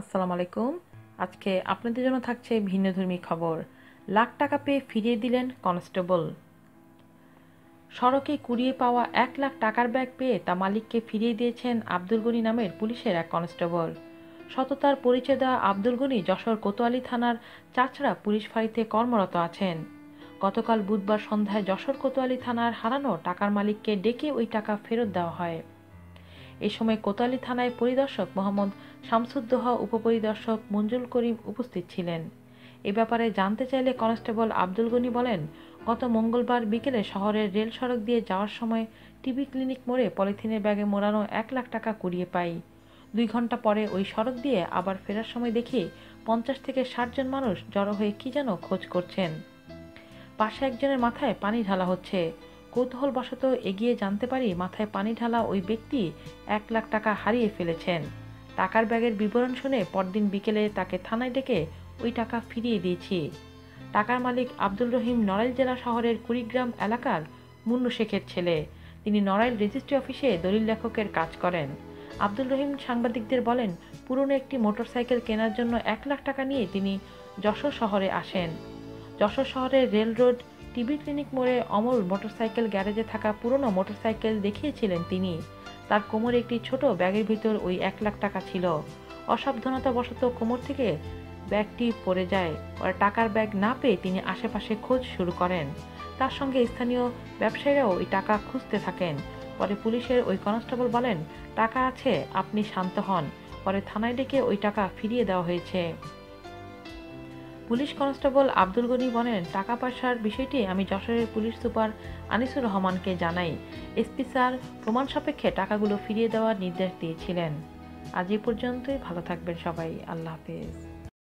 আসসালামু আলাইকুম। আজকে আপনাদের জন্য থাকছে ভিন্নধর্মী খবর। লাখ টাকা পেয়ে ফিরিয়ে দিলেন কনস্টেবল। সড়কে কুড়িয়ে পাওয়া এক লাখ টাকার ব্যাগ পেয়ে তা মালিককে ফিরিয়ে দিয়েছেন আব্দুল গনি নামের পুলিশের এক কনস্টেবল। সততার পরিচয় দেওয়া আব্দুল গনি যশোর কোতোয়ালি থানার চাচড়া পুলিশ ফাঁড়িতে কর্মরত আছেন। গতকাল বুধবার সন্ধ্যায় যশোর কোতোয়ালি থানার হারানো টাকার মালিককে ডেকে ওই টাকা ফেরত দেওয়া হয়। এ সময় কোতোয়ালি থানায় পরিদর্শক মোহাম্মদ শামসুদ্দোহা, উপপরিদর্শক মঞ্জুল করিম উপস্থিত ছিলেন। এ ব্যাপারে জানতে চাইলে কনস্টেবল আব্দুল গনি বলেন, গত মঙ্গলবার বিকেলে শহরের রেল সড়ক দিয়ে যাওয়ার সময় টিবি ক্লিনিক মোড়ে পলিথিনের ব্যাগে মোড়ানো এক লাখ টাকা কুড়িয়ে পাই। দুই ঘণ্টা পরে ওই সড়ক দিয়ে আবার ফেরার সময় দেখি পঞ্চাশ থেকে ষাট জন মানুষ জড়ো হয়ে কী যেন খোঁজ করছেন। পাশে একজনের মাথায় পানি ঢালা হচ্ছে। কৌতূহলবশত এগিয়ে জানতে পারি মাথায় পানি ঢালা ওই ব্যক্তি এক লাখ টাকা হারিয়ে ফেলেছেন। টাকার ব্যাগের বিবরণ শুনে পরদিন বিকেলে তাকে থানায় ডেকে ওই টাকা ফিরিয়ে দিয়েছি। টাকার মালিক আব্দুল রহিম নড়াইল জেলা শহরের কুড়িগ্রাম এলাকার মুন্নু শেখের ছেলে। তিনি নড়াইল রেজিস্ট্রি অফিসে দলিল লেখকের কাজ করেন। আব্দুল রহিম সাংবাদিকদের বলেন, পুরনো একটি মোটরসাইকেল কেনার জন্য এক লাখ টাকা নিয়ে তিনি যশোর শহরে আসেন। যশোর শহরের রেল রোড টিবি ক্লিনিক মোড়ে অমর মোটরসাইকেল গ্যারেজে থাকা পুরনো মোটরসাইকেল দেখিয়েছিলেন তিনি। তার কোমরে একটি ছোট ব্যাগের ভিতর ওই এক লাখ টাকা ছিল। অসাবধানতাবশত কোমর থেকে ব্যাগটি পড়ে যায়। পরে টাকার ব্যাগ না পেয়ে তিনি আশেপাশে খোঁজ শুরু করেন। তার সঙ্গে স্থানীয় ব্যবসায়ীরাও ওই টাকা খুঁজতে থাকেন। পরে পুলিশের ওই কনস্টেবল বলেন, টাকা আছে, আপনি শান্ত হন। পরে থানায় ডেকে ওই টাকা ফিরিয়ে দেওয়া হয়েছে। পুলিশ কনস্টেবল আব্দুল গনি বলেন, টাকা পয়সার বিষয়টি আমি যশোরের পুলিশ সুপার আনিসুর রহমানকে জানাই। এসপি স্যার প্রমাণ সাপেক্ষে টাকাগুলো ফিরিয়ে দেওয়ার নির্দেশ দিয়েছিলেন। আজ এ পর্যন্তই, ভালো থাকবেন সবাই। আল্লাহ হাফেজ।